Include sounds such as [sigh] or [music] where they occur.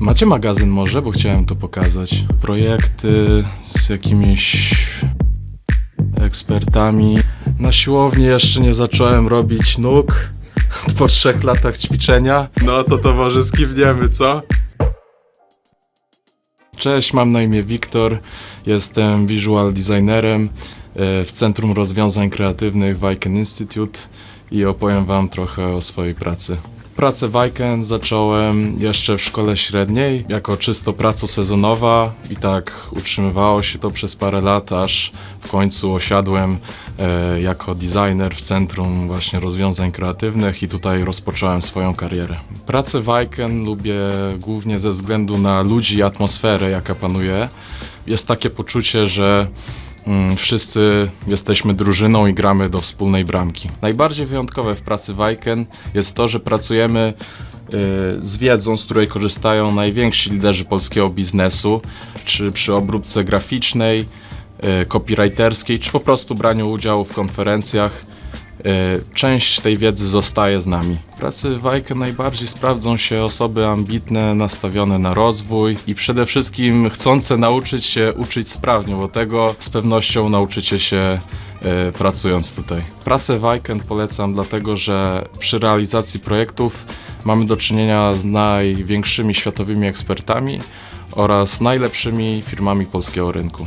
Macie magazyn może, bo chciałem to pokazać. Projekty z jakimiś ekspertami. Na siłowni jeszcze nie zacząłem robić nóg [laughs] po trzech latach ćwiczenia. No to to może skipniemy, co? Cześć, mam na imię Wiktor, jestem visual designerem e, w Centrum Rozwiązań Kreatywnych Viken Institute i opowiem Wam trochę o swojej pracy. Pracę Viken zacząłem jeszcze w szkole średniej, jako czysto praca sezonowa i tak utrzymywało się to przez parę lat, aż w końcu osiadłem e, jako designer w Centrum właśnie Rozwiązań Kreatywnych i tutaj rozpocząłem swoją karierę. Pracę Viken lubię głównie ze względu na ludzi i atmosferę, jaka panuje. Jest takie poczucie, że Mm, Wszyscy jesteśmy drużyną i gramy do wspólnej bramki. Najbardziej wyjątkowe w pracy Viken jest to, że pracujemy y, z wiedzą, z której korzystają najwięksi liderzy polskiego biznesu, czy przy obróbce graficznej, y, copywriterskiej, czy po prostu braniu udziału w konferencjach. Y, Część tej wiedzy zostaje z nami. W pracy Viken najbardziej sprawdzą się osoby ambitne, nastawione na rozwój i przede wszystkim chcące nauczyć się uczyć sprawnie, bo tego z pewnością nauczycie się e, pracując tutaj. Pracę Viken polecam dlatego, że przy realizacji projektów mamy do czynienia z największymi światowymi ekspertami oraz najlepszymi firmami polskiego rynku.